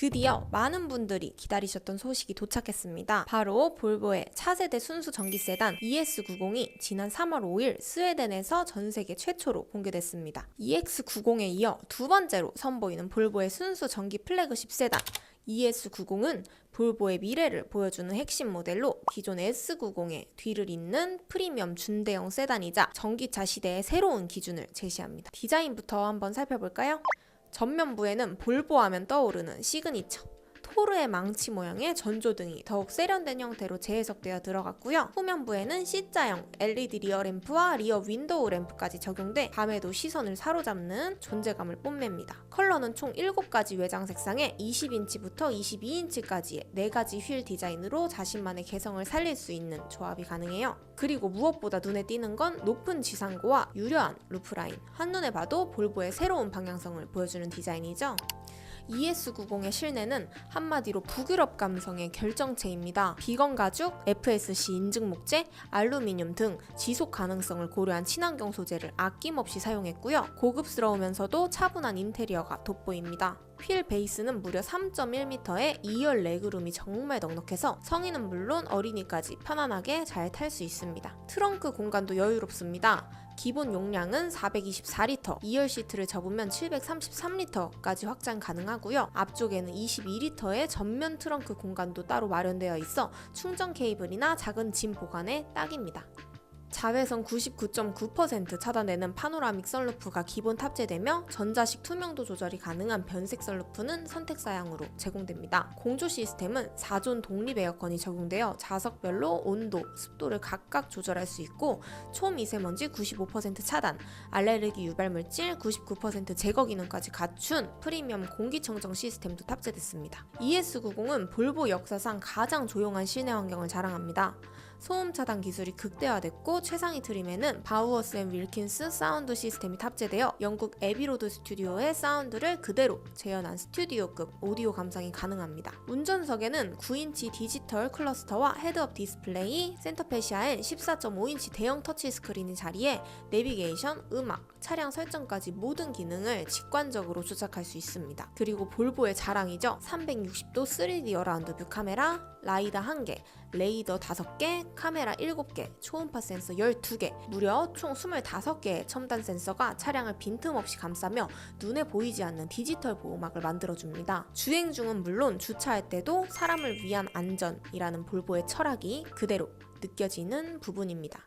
드디어 많은 분들이 기다리셨던 소식이 도착했습니다. 바로 볼보의 차세대 순수 전기 세단 ES90이 지난 3월 5일 스웨덴에서 전 세계 최초로 공개됐습니다. EX90에 이어 두 번째로 선보이는 볼보의 순수 전기 플래그십 세단 ES90은 볼보의 미래를 보여주는 핵심 모델로 기존 S90의 뒤를 잇는 프리미엄 준대형 세단이자 전기차 시대의 새로운 기준을 제시합니다. 디자인부터 한번 살펴볼까요? 전면부에는 볼보 하면 떠오르는 시그니처 토르의 망치 모양의 전조등이 더욱 세련된 형태로 재해석되어 들어갔고요. 후면부에는 C자형 LED 리어 램프와 리어 윈도우 램프까지 적용돼 밤에도 시선을 사로잡는 존재감을 뽐냅니다. 컬러는 총 7가지 외장 색상에 20인치부터 22인치까지의 4가지 휠 디자인으로 자신만의 개성을 살릴 수 있는 조합이 가능해요. 그리고 무엇보다 눈에 띄는 건 높은 지상고와 유려한 루프라인. 한눈에 봐도 볼보의 새로운 방향성을 보여주는 디자인이죠. ES90의 실내는 한마디로 북유럽 감성의 결정체입니다. 비건 가죽, FSC 인증 목재, 알루미늄 등 지속 가능성을 고려한 친환경 소재를 아낌없이 사용했고요. 고급스러우면서도 차분한 인테리어가 돋보입니다. 휠 베이스는 무려 3.1m의 2열 레그룸이 정말 넉넉해서 성인은 물론 어린이까지 편안하게 잘 탈 수 있습니다. 트렁크 공간도 여유롭습니다. 기본 용량은 424리터, 2열 시트를 접으면 733리터까지 확장 가능하고요. 앞쪽에는 22리터의 전면 트렁크 공간도 따로 마련되어 있어 충전 케이블이나 작은 짐 보관에 딱입니다. 자외선 99.9% 차단되는 파노라믹 썬루프가 기본 탑재되며 전자식 투명도 조절이 가능한 변색 썬루프는 선택 사양으로 제공됩니다. 공조 시스템은 4존 독립 에어컨이 적용되어 좌석별로 온도, 습도를 각각 조절할 수 있고 초미세먼지 95% 차단, 알레르기 유발 물질 99% 제거 기능까지 갖춘 프리미엄 공기청정 시스템도 탑재됐습니다. ES90은 볼보 역사상 가장 조용한 실내 환경을 자랑합니다. 소음 차단 기술이 극대화됐고 최상위 트림에는 바우어스 앤 윌킨스 사운드 시스템이 탑재되어 영국 에비로드 스튜디오의 사운드를 그대로 재현한 스튜디오급 오디오 감상이 가능합니다. 운전석에는 9인치 디지털 클러스터와 헤드업 디스플레이, 센터페시아엔 14.5인치 대형 터치 스크린이 자리에 내비게이션, 음악, 차량 설정까지 모든 기능을 직관적으로 조작할 수 있습니다. 그리고 볼보의 자랑이죠. 360도 3D 어라운드 뷰 카메라, 라이다 1개, 레이더 5개, 카메라 7개, 초음파 센서 12개, 무려 총 25개의 첨단 센서가 차량을 빈틈없이 감싸며 눈에 보이지 않는 디지털 보호막을 만들어줍니다. 주행 중은 물론 주차할 때도 사람을 위한 안전이라는 볼보의 철학이 그대로 느껴지는 부분입니다.